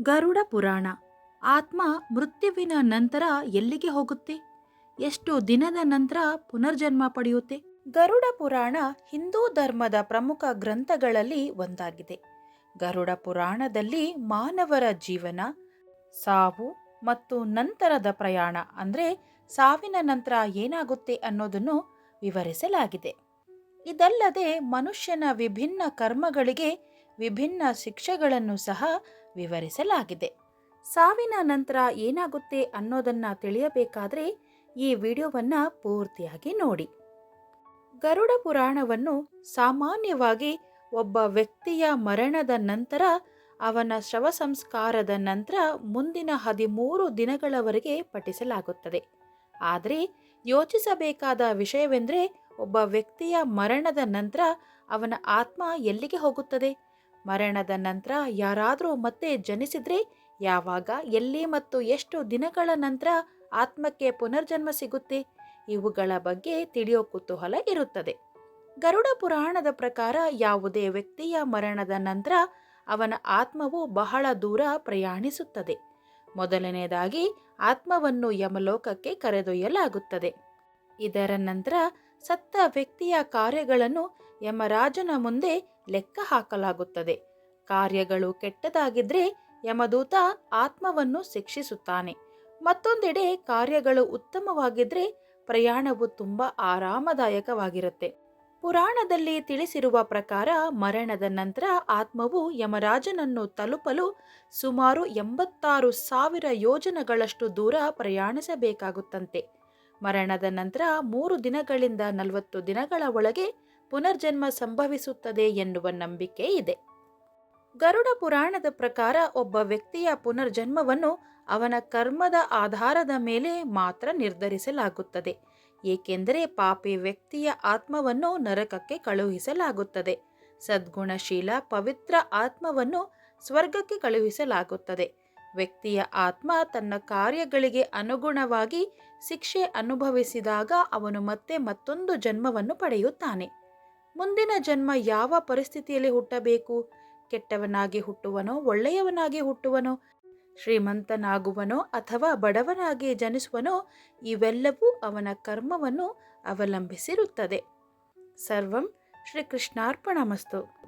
ಗರುಡ ಪುರಾಣ. ಆತ್ಮ ಮೃತ್ಯುವಿನ ನಂತರ ಎಲ್ಲಿಗೆ ಹೋಗುತ್ತೆ? ಎಷ್ಟು ದಿನದ ನಂತರ ಪುನರ್ಜನ್ಮ ಪಡೆಯುತ್ತೆ? ಗರುಡ ಪುರಾಣ ಹಿಂದೂ ಧರ್ಮದ ಪ್ರಮುಖ ಗ್ರಂಥಗಳಲ್ಲಿ ಒಂದಾಗಿದೆ. ಗರುಡ ಪುರಾಣದಲ್ಲಿ ಮಾನವರ ಜೀವನ, ಸಾವು ಮತ್ತು ನಂತರದ ಪ್ರಯಾಣ ಅಂದರೆ ಸಾವಿನ ನಂತರ ಏನಾಗುತ್ತೆ ಅನ್ನೋದನ್ನು ವಿವರಿಸಲಾಗಿದೆ. ಇದಲ್ಲದೆ ಮನುಷ್ಯನ ವಿಭಿನ್ನ ಕರ್ಮಗಳಿಗೆ ವಿಭಿನ್ನ ಶಿಕ್ಷೆಗಳನ್ನು ಸಹ ವಿವರಿಸಲಾಗಿದೆ. ಸಾವಿನ ನಂತರ ಏನಾಗುತ್ತೆ ಅನ್ನೋದನ್ನ ತಿಳಿಯಬೇಕಾದ್ರೆ ಈ ವಿಡಿಯೋವನ್ನ ಪೂರ್ತಿಯಾಗಿ ನೋಡಿ. ಗರುಡ ಪುರಾಣವನ್ನು ಸಾಮಾನ್ಯವಾಗಿ ಒಬ್ಬ ವ್ಯಕ್ತಿಯ ಮರಣದ ನಂತರ, ಅವನ ಶವ ಸಂಸ್ಕಾರದ ನಂತರ ಮುಂದಿನ ಹದಿಮೂರು ದಿನಗಳವರೆಗೆ ಪಠಿಸಲಾಗುತ್ತದೆ. ಆದರೆ ಯೋಚಿಸಬೇಕಾದ ವಿಷಯವೆಂದರೆ, ಒಬ್ಬ ವ್ಯಕ್ತಿಯ ಮರಣದ ನಂತರ ಅವನ ಆತ್ಮ ಎಲ್ಲಿಗೆ ಹೋಗುತ್ತದೆ? ಮರಣದ ನಂತರ ಯಾರಾದರೂ ಮತ್ತೆ ಜನಿಸಿದ್ರೆ ಯಾವಾಗ, ಎಲ್ಲಿ ಮತ್ತು ಎಷ್ಟು ದಿನಗಳ ನಂತರ ಆತ್ಮಕ್ಕೆ ಪುನರ್ಜನ್ಮ ಸಿಗುತ್ತೆ? ಇವುಗಳ ಬಗ್ಗೆ ತಿಳಿಯೋ ಕುತೂಹಲ ಇರುತ್ತದೆ. ಗರುಡ ಪುರಾಣದ ಪ್ರಕಾರ ಯಾವುದೇ ವ್ಯಕ್ತಿಯ ಮರಣದ ನಂತರ ಅವನ ಆತ್ಮವು ಬಹಳ ದೂರ ಪ್ರಯಾಣಿಸುತ್ತದೆ. ಮೊದಲನೆಯದಾಗಿ ಆತ್ಮವನ್ನು ಯಮಲೋಕಕ್ಕೆ ಕರೆದೊಯ್ಯಲಾಗುತ್ತದೆ. ಇದರ ನಂತರ ಸತ್ತ ವ್ಯಕ್ತಿಯ ಕಾರ್ಯಗಳನ್ನು ಯಮರಾಜನ ಮುಂದೆ ಲೆಕ್ಕ ಹಾಕಲಾಗುತ್ತದೆ. ಕಾರ್ಯಗಳು ಕೆಟ್ಟದಾಗಿದ್ರೆ ಯಮದೂತ ಆತ್ಮವನ್ನು ಶಿಕ್ಷಿಸುತ್ತಾನೆ. ಮತ್ತೊಂದೆಡೆ ಕಾರ್ಯಗಳು ಉತ್ತಮವಾಗಿದ್ರೆ ಪ್ರಯಾಣವು ತುಂಬ ಆರಾಮದಾಯಕವಾಗಿರುತ್ತೆ. ಪುರಾಣದಲ್ಲಿ ತಿಳಿಸಿರುವ ಪ್ರಕಾರ ಮರಣದ ನಂತರ ಆತ್ಮವು ಯಮರಾಜನನ್ನು ತಲುಪಲು ಸುಮಾರು ಎಂಬತ್ತಾರು ಸಾವಿರ ಯೋಜನಗಳಷ್ಟು ದೂರ ಪ್ರಯಾಣಿಸಬೇಕಾಗುತ್ತಂತೆ. ಮರಣದ ನಂತರ ಮೂರು ದಿನಗಳಿಂದ ನಲವತ್ತು ದಿನಗಳ ಒಳಗೆ ಪುನರ್ಜನ್ಮ ಸಂಭವಿಸುತ್ತದೆ ಎನ್ನುವ ನಂಬಿಕೆ ಇದೆ. ಗರುಡ ಪುರಾಣದ ಪ್ರಕಾರ ಒಬ್ಬ ವ್ಯಕ್ತಿಯ ಪುನರ್ಜನ್ಮವನ್ನು ಅವನ ಕರ್ಮದ ಆಧಾರದ ಮೇಲೆ ಮಾತ್ರ ನಿರ್ಧರಿಸಲಾಗುತ್ತದೆ. ಏಕೆಂದರೆ ಪಾಪಿ ವ್ಯಕ್ತಿಯ ಆತ್ಮವನ್ನು ನರಕಕ್ಕೆ ಕಳುಹಿಸಲಾಗುತ್ತದೆ. ಸದ್ಗುಣಶೀಲ ಪವಿತ್ರ ಆತ್ಮವನ್ನು ಸ್ವರ್ಗಕ್ಕೆ ಕಳುಹಿಸಲಾಗುತ್ತದೆ. ವ್ಯಕ್ತಿಯ ಆತ್ಮ ತನ್ನ ಕಾರ್ಯಗಳಿಗೆ ಅನುಗುಣವಾಗಿ ಶಿಕ್ಷೆ ಅನುಭವಿಸಿದಾಗ ಅವನು ಮತ್ತೆ ಮತ್ತೊಂದು ಜನ್ಮವನ್ನು ಪಡೆಯುತ್ತಾನೆ. ಮುಂದಿನ ಜನ್ಮ ಯಾವ ಪರಿಸ್ಥಿತಿಯಲ್ಲಿ ಹುಟ್ಟಬೇಕು? ಕೆಟ್ಟವನಾಗಿ ಹುಟ್ಟುವನೋ, ಒಳ್ಳೆಯವನಾಗಿ ಹುಟ್ಟುವನೋ, ಶ್ರೀಮಂತನಾಗುವನೋ ಅಥವಾ ಬಡವನಾಗಿ ಜನಿಸುವನೋ, ಇವೆಲ್ಲವೂ ಅವನ ಕರ್ಮವನ್ನು ಅವಲಂಬಿಸಿರುತ್ತದೆ. ಸರ್ವಂ ಶ್ರೀಕೃಷ್ಣಾರ್ಪಣಮಸ್ತು.